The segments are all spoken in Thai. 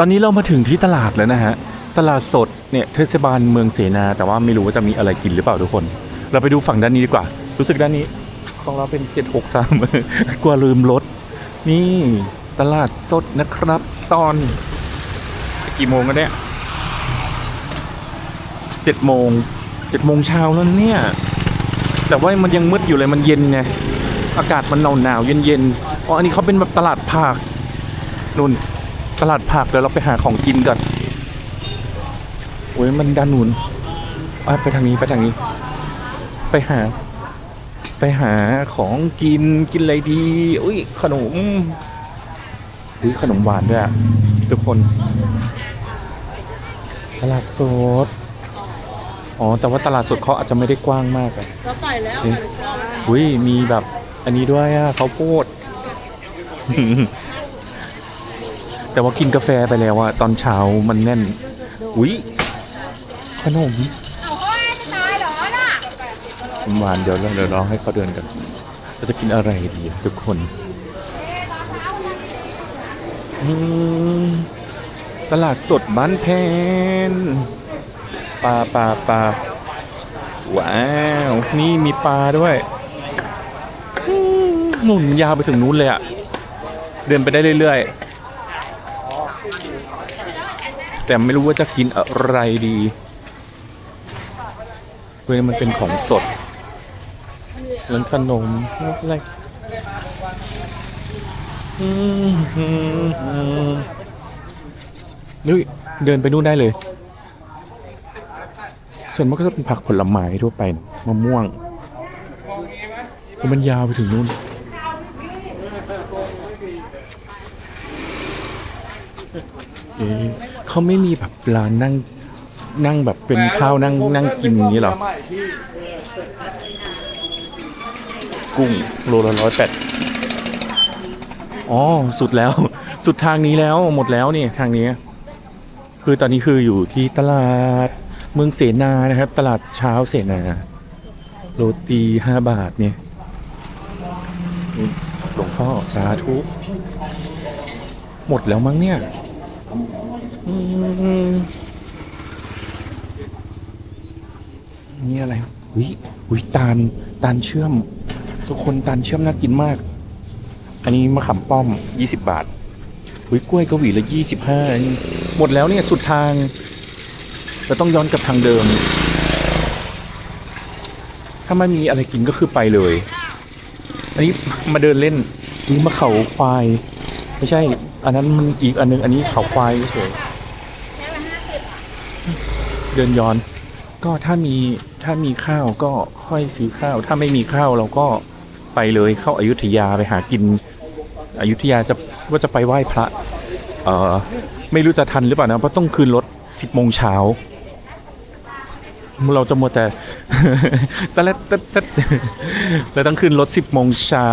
ตอนนี้เรามาถึงที่ตลาดแล้วนะฮะ ตลาดสดเนี่ยเทศบาลเมืองเสนา แต่ว่าไม่รู้ว่าจะมีอะไรกินหรือเปล่าทุกคน เราไปดูฝั่งด้านนี้ดีกว่า รู้สึกด้านนี้ของเราเป็น 763 กลัวลืมรถ นี่ตลาดสดนะครับ ตอนกี่โมงกันเนี่ยเจ็ดโมงเจ็ดโมงเช้าแล้วเนี่ย แต่ว่ามันยังมืดอยู่เลยมันเย็นไงอากาศมันหนาวหนาวเย็นเย็นๆอ๋ออันนี้เขาเป็นแบบตลาดผักนู่น ตลาดผักเดี๋ยวเราไปหาของกินก่อนโอ้ยมันด้านนู้นอะไปทางนี้ไปทางนี้ ไปหา ไปหาของกินกินอะไรดี อุ้ยขนมอุ้ยขนมหวานด้วยอะทุกคน ตลาดสดอ๋อ แต่ว่าตลาดสดเขาอาจจะไม่ได้กว้างมากอะเราต่อยแล้วนี่ค่ะอุ้ยมีแบบ อันนี้ด้วยอะข้าวโพด แต่ว่ากินกาแฟไปแล้วอะตอนเช้ามันแน่น อุ้ยขนมเอาเฮ้ยจะตายเหรอน่ะขนมหวานเดี๋ยวเราเดี๋ยวเราให้เขาเดินกันเราจะกินอะไรดีอะทุกคนอืมตลาดสดบ้านแพนปลาปลาปลาว้าว นี่มีปลาด้วยอืมหนุนยาวไปถึงนู้นเลยอะเดินไปได้เรื่อยๆ แต่ไม่รู้ว่าจะกินอะไรดีเว้ยมันเป็นของสดร้านขนมอะไรนุ้ยเดินไปนู่นได้เลย ส่วนมากก็จะเป็นผักผลไม้ทั่วไปมะม่วงมันยาวไปถึงนู่นเอ๊ เขาไม่มีแบบร้านนั่งนั่งแบบเป็นข้าวนั่งนั่งกินอย่างนี้เหรอ กุ้งโลละร้อยแปดอ๋อ สุดแล้ว สุดทางนี้แล้วหมดแล้วนี่ทางนี้ คือตอนนี้คืออยู่ที่ตลาดเมืองเสนานะครับ ตลาดเช้าเสนา โรตีห้าบาทเนี่ยนี่หลวงพ่อสาธุ หมดแล้วมั้งเนี่ยอืม นี่อะไรอุ้ยอุ้ยตาลตาลเชื่อม ทุกคนตาลเชื่อมน่ากินมาก อันนี้มะขามป้อม 20 บาทอุ้ยกล้วยกะหวีละ 25 หมดแล้วเนี่ยสุดทางเราต้องย้อนกลับทางเดิม ถ้าไม่มีอะไรกินก็คือไปเลย อันนี้มาเดินเล่นนี่มาเขาควาย ไม่ใช่ อันนั้นมันอีกอันนึง อันนี้เขาควายเฉย เดินย้อน ก็ถ้ามีถ้ามีข้าวก็ค่อยซื้อข้าว ถ้าไม่มีข้าวเราก็ไปเลยเข้าอายุทยาไปหากินอายุธยาจะว่าจะไปไหว้พระเออไม่รู้จะทันหรือเปล่านะเพราะต้องคืนรถสิบโมงเช้าเราจะหมัวแต่ตะเล็ดตะเล็ดเราต้องขึ้นรถสิบโมงเช้า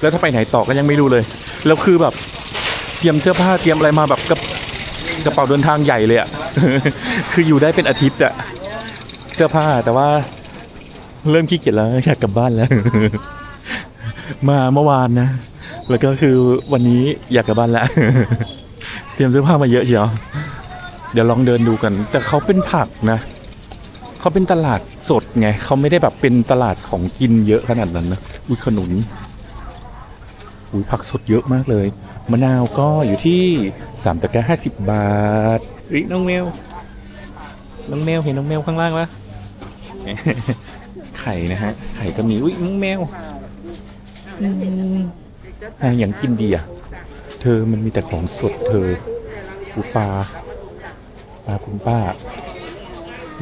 แล้วถ้าไปไหนต่อก็ยังไม่รู้เลย แล้วคือแบบเตรียมเสื้อผ้าเตรียมอะไรมาแบบกระ กระเป๋าเดินทางใหญ่เลยอะคืออยู่ได้เป็นอาทิตย์อะเสื้อผ้าแต่ว่า เริ่มขี้เกียจแล้วอยากกลับบ้านแล้ว มาเมื่อวานนะ แล้วก็คือวันนี้อยากกลับบ้านแล้ว เตรียมเสื้อผ้ามาเยอะเชียว เดี๋ยวลองเดินดูกัน แต่เขาเป็นผักนะ เขาเป็นตลาดสดไง เขาไม่ได้แบบเป็นตลาดของกินเยอะขนาดนั้นนะ อุ้ยขนุน อุ้ยผักสดเยอะมากเลย มะนาวก็อยู่ที่สามตะกร้าห้าสิบบาทเฮ้ยน้องแมว น้องแมวเห็นน้องแมวข้างล่างปะไข่นะฮะ ไข่ก็มีอุ้ยน้องแมวอืมอะอย่างกินดีอะ เธอมันมีแต่ของสดเธอปูปลาปลาคุณป้า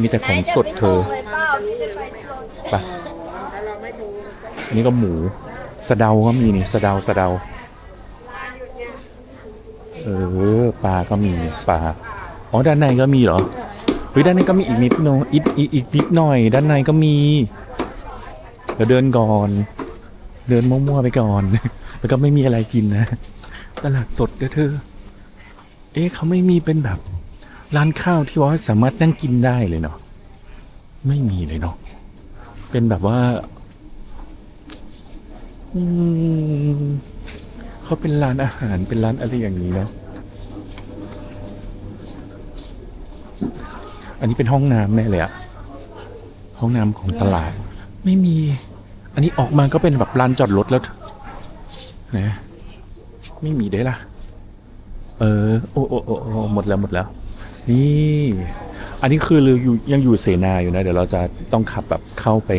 มีแต่ของสดเธอไปอันนี้ก็หมูสะเดาก็มีนี่สะเดาสะเดาเออปลาก็มีปลาอ๋อด้านในก็มีเหรอเฮ้ยด้านในก็มีอีกนิดหน่อยอีกอีกอีกนิดหน่อย ด้านในก็มีเดี๋ยวเดินก่อน เดินมั่วๆไปก่อน แล้วก็ไม่มีอะไรกินนะตลาดสดเด้อเธอ เอ๊ะเขาไม่มีเป็นแบบ ร้านข้าวที่ว่าสามารถนั่งกินได้เลยเนาะไม่มีเลยเนาะเป็นแบบว่าอืมเขาเป็นร้านอาหารเป็นร้านอะไรอย่างนี้เนาะ อันนี้เป็นห้องน้ำแน่เลยอะห้องน้ำของตลาด ไม่มี อันนี้ออกมาก็เป็นแบบลานจอดรถแล้วนะไม่มีได้ล่ะ เออ โอ้โอ้โอ้โอหมดแล้วหมดแล้ว นี่ อันนี้คือเราอยู่ยังอยู่เสนาอยู่นะ เดี๋ยวเราจะต้องขับแบบเข้าไป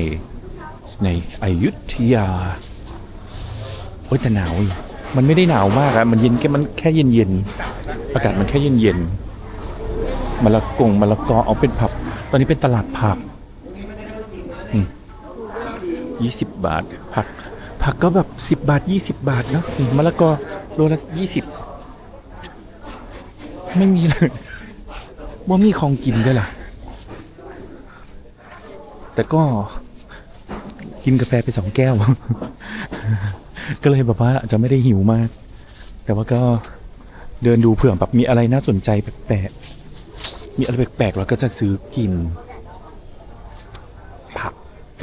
ในอยุธยา โอ้ยแต่หนาวอยู่มันไม่ได้หนาวมากอะมันเย็นแค่มันแค่เย็นเย็นๆอากาศมันแค่เย็นเย็นๆ มะละกงมะละกอเอาเป็นผัก ตอนนี้เป็นตลาดผักยี่สิบบาท ผัก ผักก็แบบสิบบาทยี่สิบบาทเนาะมะละกอโลละยี่สิบไม่มีเลยว่ามีของกินด้วยล่ะ แต่ก็กินกาแฟไปสองแก้ว ก็เลยแบบว่าอาจจะไม่ได้หิวมาก แต่ว่าก็เดินดูเผื่อแบบมีอะไรน่าสนใจแปลกๆ มีอะไรแปลกๆเราก็จะซื้อกิน ผัก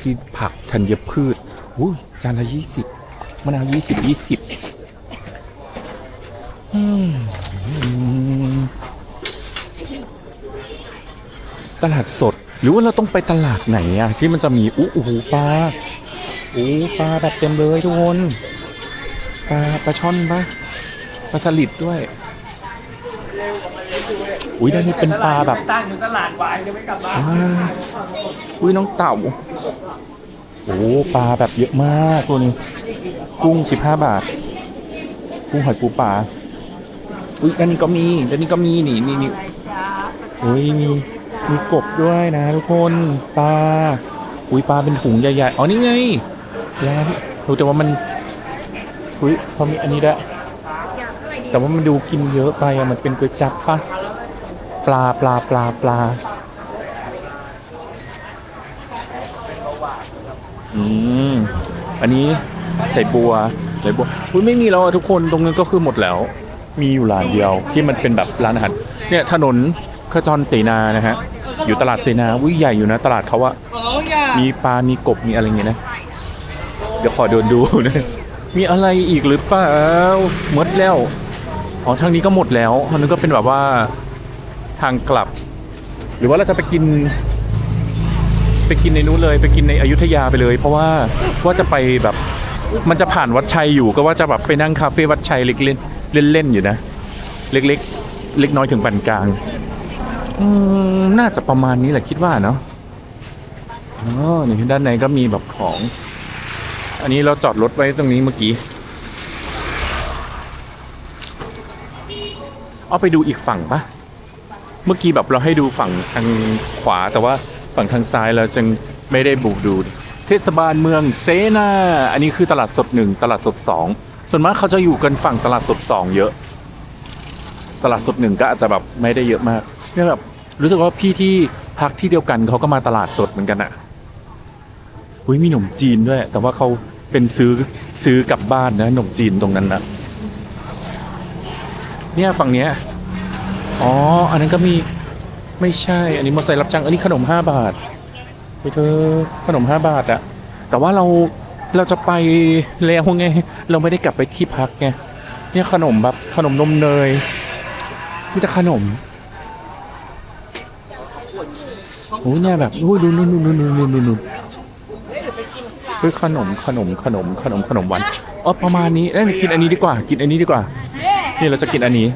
ที่ผักธัญพืชอุ้ยจานละยี่สิบมะนาวยี่สิบยี่สิบตลาดสด หรือว่าเราต้องไปตลาดไหนอะที่มันจะมีอู้หูปลาอู้ปลาแบบเต็มเลยทุกคนปลาปลาช่อนปะปลาสลิดด้วย อุ้ยด้านนี้เป็นปลาแบบตั้งอยู่ตลาดวายจะไม่กลับบ้านอ่าอุ้ยน้องเต่าโอ้ปลาแบบเยอะมากตัวนี้กุ้งสิบห้าบาท กุ้งหอยปูปลาอุ้ยอันนี้ก็มีอันนี้ก็มีนี่นี่นี่โอ้ยมีมีกบด้วยนะทุกคนปลาอุ้ยปลาเป็นถุงใหญ่ๆอ๋อนี่ไงแล้วรู้แต่ว่ามันอุ้ยพอมีอันนี้ด้วย แต่ว่ามันดูกินเยอะไปอะมันเป็นก๋วยจั๊บปะปลาปลาปลาปลาอืมอันนี้ใส่บัวใส่บัวอุ้ยไม่มีแล้วอะทุกคนตรงนั้นก็คือหมดแล้ว มีอยู่ร้านเดียวที่มันเป็นแบบร้านอาหารเนี่ยถนนขจรเสนานะฮะอยู่ตลาดเสนาอุ้ยใหญ่อยู่นะตลาดเขาอะโอ้ยอย่ามีปลา มีกบ มีอะไรเงี้ยนะ เดี๋ยวขอเดินดูนะ มีอะไรอีกหรือเปล่าหมดแล้ว อ๋อทางนี้ก็หมดแล้วทางนี้ก็เป็นแบบว่าทางกลับ หรือว่าเราจะไปกิน ไปกินในนู้นเลย ไปกินในอยุธยาไปเลย เพราะว่าว่าจะไปแบบมันจะผ่านวัดชัยอยู่ก็ว่าจะแบบไปนั่งคาเฟ่วัดชัยเล็กเล่นเล่นๆอยู่นะ เล็กๆเล็กน้อยถึงปานกลางอืมน่าจะประมาณนี้แหละคิดว่าเนาะอ๋อนี่ด้านในก็มีแบบของ อันนี้เราจอดรถไว้ตรงนี้เมื่อกี้ เอาไปดูอีกฝั่งปะเมื่อกี้แบบเราให้ดูฝั่งทางขวาแต่ว่าฝั่งทางซ้ายเราจึงไม่ได้บุกดู เทศบาลเมืองเซนา อันนี้คือตลาดสดหนึ่งตลาดสดสองส่วนมากเขาจะอยู่กันฝั่งตลาดสดสองเยอะ ตลาดสดหนึ่งก็อาจจะแบบไม่ได้เยอะมากเนี่ยแบบรู้สึกว่าพี่ที่พักที่เดียวกันเขาก็มาตลาดสดเหมือนกันอะอุ้ยมีขนมจีนด้วย แต่ว่าเขาเป็นซื้อซื้อกลับบ้านนะขนมจีนตรงนั้นนะ เนี่ยฝั่งเนี้ยอ๋อ อันนั้นก็มีไม่ใช่ อันนี้มอเตอร์ไซค์รับจ้างอันนี้ขนมห้าบาทไปเธอขนมห้าบาทอะแต่ว่าเราเราจะไปแล้วไง เราไม่ได้กลับไปที่พักไงเนี่ยขนมแบบขนมนมเนยมีแต่ขนมโอ้ยเนี่ยแบบอุ้ยดูนู่นนู่นนู่นนู่นนู่นนู่นเฮ้ยขนมขนมขนมขนมขนมหวานอ๋อประมาณนี้เอ้ยกินอันนี้ดีกว่า กินอันนี้ดีกว่า นี่เราจะกินอันนี้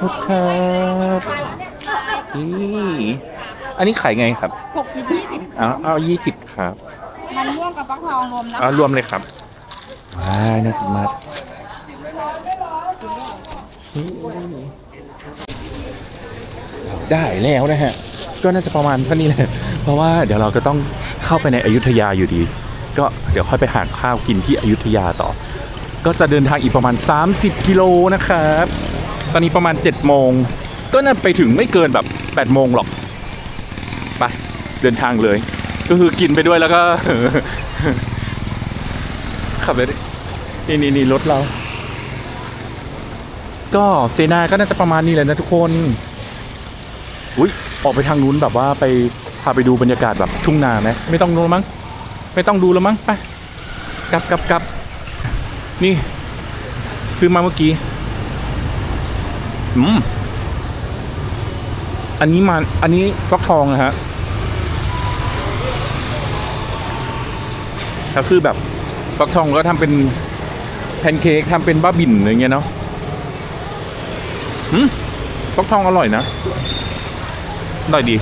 โอเคครับนี่อันนี้ขายไงครับหกสิบยี่สิบเอาเอายี่สิบครับ มันม่วงกับฟักทองรวมนะเอารวมเลยครับว้ายน่ากินมากได้แล้วนะฮะ ก็น่าจะประมาณเท่านี้แหละเพราะว่าเดี๋ยวเราก็ต้องเข้าไปในอยุธยาอยู่ดี ก็เดี๋ยวค่อยไปหาข้าวกินที่อยุธยาต่อ ก็จะเดินทางอีกประมาณ 30 กิโลนะครับ ตอนนี้ประมาณ7โมง ก็น่าไปถึงไม่เกินแบบ8โมงหรอก ไป เดินทางเลย ก็คือกินไปด้วยแล้วก็ ขับเลยนี่นี่นี่รถเรา ก็เซนาก็น่าจะประมาณนี้แหละนะทุกคน อุ้ยออกไปทางนู้นแบบว่าไปพาไปดูบรรยากาศแบบทุ่งนาไหมไม่ต้องดูแล้วมั้ง ไม่ต้องดูแล้วมั้ง ไป กลับกลับกลับ นี่ ซื้อมาเมื่อกี้ อืม อันนี้มันอันนี้ฟักทองนะฮะก็คือแบบฟักทองก็ทำเป็นแพนเค้กทำเป็นบ้าบิ่นอะไรเงี้ยเนาะอืมฟักทองอร่อยนะอร่อยดี